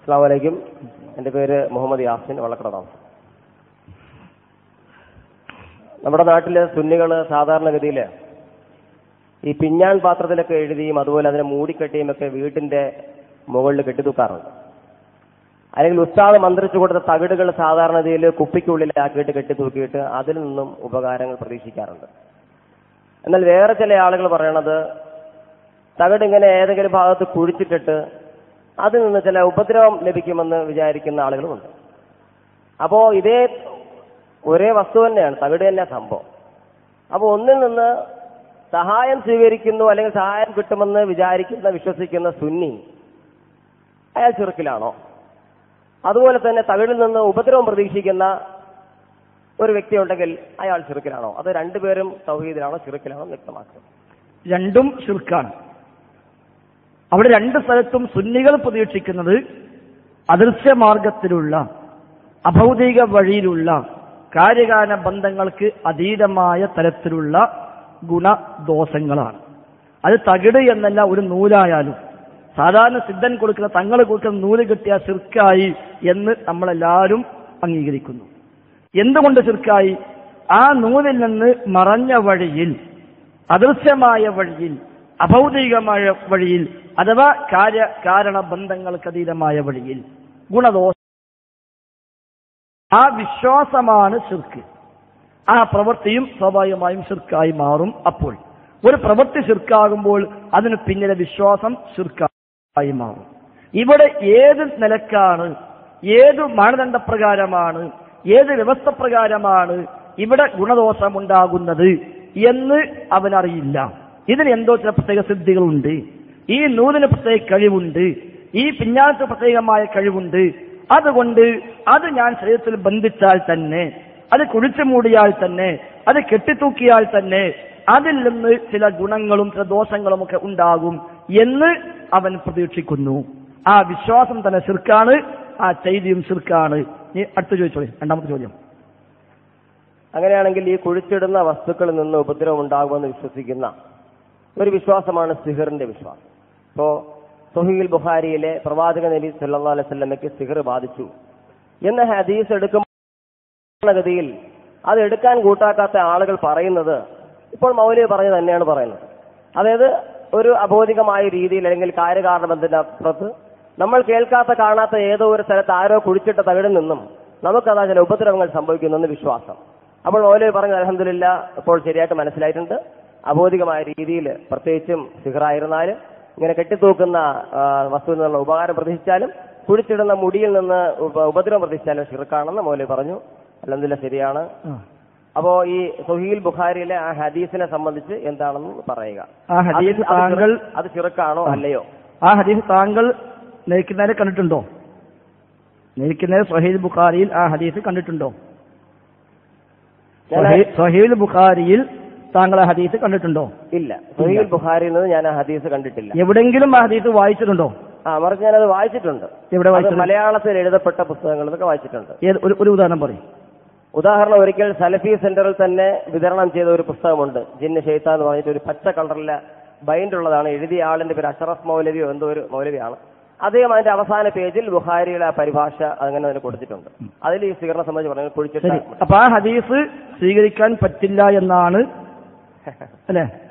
അസ്സാം വലൈക്കും എന്റെ പേര് മുഹമ്മദ് യാസിൻ വള്ളക്കട താമസം. നമ്മുടെ നാട്ടിലെ സുന്നികൾ സാധാരണഗതിയിൽ ഈ പിഞ്ഞാൻ പാത്രത്തിലൊക്കെ എഴുതിയും അതുപോലെ അതിനെ മൂടിക്കെട്ടിയും ഒക്കെ വീട്ടിന്റെ മുകളിൽ കെട്ടിത്തൂക്കാറുണ്ട്. അല്ലെങ്കിൽ ഉസ്താദ് മന്ത്രിച്ചു കൊടുത്ത തകിടുകൾ സാധാരണഗതിയിൽ കുപ്പിക്കുള്ളിലാക്കിയിട്ട് കെട്ടിത്തൂക്കിയിട്ട് അതിൽ നിന്നും ഉപകാരങ്ങൾ പ്രതീക്ഷിക്കാറുണ്ട്. എന്നാൽ വേറെ ചില ആളുകൾ പറയണത് തകിട് ഇങ്ങനെ ഏതെങ്കിലും ഭാഗത്ത് കുഴിച്ചിട്ടിട്ട് അതിൽ നിന്ന് ചില ഉപദ്രവം ലഭിക്കുമെന്ന് വിചാരിക്കുന്ന ആളുകളുമുണ്ട്. അപ്പോ ഇതേ ഒരേ വസ്തു തന്നെയാണ് തവിട് തന്നെ സംഭവം. അപ്പോൾ ഒന്നിൽ നിന്ന് സഹായം സ്വീകരിക്കുന്നു അല്ലെങ്കിൽ സഹായം കിട്ടുമെന്ന് വിചാരിക്കുന്ന വിശ്വസിക്കുന്ന സുന്നി അയാൾ ചെറുക്കിലാണോ? അതുപോലെ തന്നെ തവിടിൽ നിന്ന് ഉപദ്രവം പ്രതീക്ഷിക്കുന്ന ഒരു വ്യക്തി ഉണ്ടെങ്കിൽ അയാൾ ചെറുക്കിലാണോ? അത് രണ്ടുപേരും സൗഹീദിലാണോ ചെറുക്കിലാണോ വ്യക്തമാക്കുക. രണ്ടും ശിർക്കാണ് അവിടെ രണ്ട് സ്ഥലത്തും സുന്നികൾ പ്രതീക്ഷിക്കുന്നത് അദൃശ്യമാർഗത്തിലുള്ള അഭൗതിക വഴിയിലുള്ള കാര്യകാല ബന്ധങ്ങൾക്ക് അതീതമായ തരത്തിലുള്ള ഗുണദോഷങ്ങളാണ്. അത് തകിട് എന്നല്ല ഒരു നൂലായാലും. സാധാരണ സിദ്ധൻ കൊടുക്കുന്ന തങ്ങൾ കൊടുക്കുന്ന നൂൽ കിട്ടിയ ശിർക്കായി എന്ന് നമ്മളെല്ലാവരും അംഗീകരിക്കുന്നു. എന്തുകൊണ്ട് ശിർക്കായി? ആ നൂലിൽ നിന്ന് മറഞ്ഞ വഴിയിൽ അദൃശ്യമായ വഴിയിൽ അഭൗതികമായ വഴിയിൽ അഥവാ കാര്യ കാരണ ബന്ധങ്ങൾക്കതീതമായ വഴിയിൽ ഗുണദോഷ. ആ വിശ്വാസമാണ് ശിർക്ക്. ആ പ്രവൃത്തിയും സ്വാഭാവികമായും ശിർക്കായി മാറും അപ്പോൾ. ഒരു പ്രവൃത്തി ശിർക്കാകുമ്പോൾ അതിന് പിന്നിലെ വിശ്വാസം ശിർക്കായി മാറും. ഇവിടെ ഏത് നിലക്കാണ് ഏത് മാനദണ്ഡപ്രകാരമാണ് ഏത് വ്യവസ്ഥ പ്രകാരമാണ് ഇവിടെ ഗുണദോഷമുണ്ടാകുന്നത് എന്ന് അവനറിയില്ല. ഇതിന് എന്തോ ചില പ്രത്യേക സിദ്ധികളുണ്ട്. ഈ നൂലിന് പ്രത്യേക കഴിവുണ്ട്. ഈ പിഞ്ഞാത്ത് പ്രത്യേകമായ കഴിവുണ്ട്. അതുകൊണ്ട് അത് ഞാൻ ശരീരത്തിൽ ബന്ധിച്ചാൽ തന്നെ അത് കുഴിച്ചു മൂടിയാൽ തന്നെ അത് കെട്ടിത്തൂക്കിയാൽ തന്നെ അതിൽ നിന്ന് ചില ഗുണങ്ങളും ചില ദോഷങ്ങളും ഒക്കെ ഉണ്ടാകും എന്ന് അവൻ പ്രതീക്ഷിക്കുന്നു. ആ വിശ്വാസം തന്നെ സിർക്കാണ് ആ ചെയ്തിയും സിർക്കാണ് നീ അടുത്ത ചോദിച്ചോളി രണ്ടാമത്തെ ചോദ്യം. അങ്ങനെയാണെങ്കിൽ ഈ കുഴിച്ചിടുന്ന വസ്തുക്കളിൽ നിന്ന് ഉപദ്രവം ഉണ്ടാകുമെന്ന് വിശ്വസിക്കുന്ന ഒരു വിശ്വാസമാണ് സിഹറിന്റെ വിശ്വാസം. ഇപ്പോ സുഹീൽ ബുഹാരിയിലെ പ്രവാചക നബി സല്ലാ അലൈഹി സ്വലമയ്ക്ക് സിഹർ ബാധിച്ചു. എന്ന ഹദീസ് എടുക്കുമ്പോൾ ഗതിയിൽ അത് എടുക്കാൻ കൂട്ടാക്കാത്ത ആളുകൾ പറയുന്നത് ഇപ്പോൾ മൗലി പറഞ്ഞു തന്നെയാണ് പറയുന്നത്. അതായത് ഒരു അബോധികമായ രീതിയിൽ അല്ലെങ്കിൽ കാര്യകാരണബന്ധത്തിന്റെ അപ്പുറത്ത് നമ്മൾ കേൾക്കാത്ത കാണാത്ത ഏതോ ഒരു സ്ഥലത്ത് ആരോ കുഴിച്ചിട്ട തകിടിൽ നിന്നും നമുക്കതാ ചില ഉപദ്രവങ്ങൾ സംഭവിക്കുന്നെന്ന് വിശ്വാസം. അപ്പോൾ മൗലവി പറഞ്ഞു അലഹമില്ല ഇപ്പോൾ ശരിയായിട്ട് മനസ്സിലായിട്ടുണ്ട്. അബോധികമായ രീതിയിൽ പ്രത്യേകിച്ചും സിഹറായിരുന്നാലും ഇങ്ങനെ കെട്ടിത്തൂക്കുന്ന വസ്തുവിൽ നിന്നുള്ള ഉപകാരം പ്രതീക്ഷിച്ചാലും കുഴിച്ചിടുന്ന മുടിയിൽ നിന്ന് ഉപ- ഉപദ്രവം പ്രതീക്ഷിച്ചാലും ഷിർക്കാണെന്ന് മൗലവി പറഞ്ഞു. അല്ലെന്നില്ല ശരിയാണ്. അപ്പോ ഈ സുഹീൽ ബുഖാരിയിലെ ആ ഹദീസിനെ സംബന്ധിച്ച് എന്താണെന്ന് പറയുക. ആ ഹദീസ് താങ്കൾ അത് ചിറക്കാണോ അല്ലയോ? ആ ഹദീസ് താങ്കൾ നയിക്കുന്നതിനെ കണ്ടിട്ടുണ്ടോ? നയിക്കുന്നത് സഹീൽ ബുഖാരിയിൽ ആ ഹദീസ് കണ്ടിട്ടുണ്ടോ? സഹീൽ ബുഖാരിയിൽ താങ്കൾ ആ ഹദീസ് കണ്ടിട്ടുണ്ടോ? ഇല്ല. സുഹീൽ ബുഹാരിയിൽ നിന്ന് ഞാൻ ആ ഹദീസ് കണ്ടിട്ടില്ല. എവിടെങ്കിലും ആ ഹദീസ് വായിച്ചിട്ടുണ്ടോ? ആ മറിച്ച് ഞാനത് വായിച്ചിട്ടുണ്ട്. എവിടെ മലയാളത്തിൽ എഴുതപ്പെട്ട പുസ്തകങ്ങൾ ഇതൊക്കെ വായിച്ചിട്ടുണ്ട്. ഒരു ഉദാഹരണം പറയും. ഉദാഹരണം ഒരിക്കൽ സലഫി സെന്ററിൽ തന്നെ വിതരണം ചെയ്ത ഒരു പുസ്തകമുണ്ട്. ജിന്ന ഷെയ്ത്ത എന്ന് പറഞ്ഞിട്ട് ഒരു പച്ച കളറിലെ ബൈൻഡ് ഉള്ളതാണ്. എഴുതിയ ആളിന്റെ പേര് അഷറഫ് മൗലവിയോ എന്തോ ഒരു മൗലവിയാണ്. അദ്ദേഹം അതിന്റെ അവസാന പേജിൽ ബുഹാരിയുടെ ആ പരിഭാഷ അങ്ങനെ അതിന് കൊടുത്തിട്ടുണ്ട്. അതിൽ ഈ സ്വീകരണം സംബന്ധിച്ച് പറഞ്ഞു കുഴിച്ചിട്ട് അപ്പൊ ആ ഹദീസ് സ്വീകരിക്കാൻ പറ്റില്ല എന്നാണ് لا.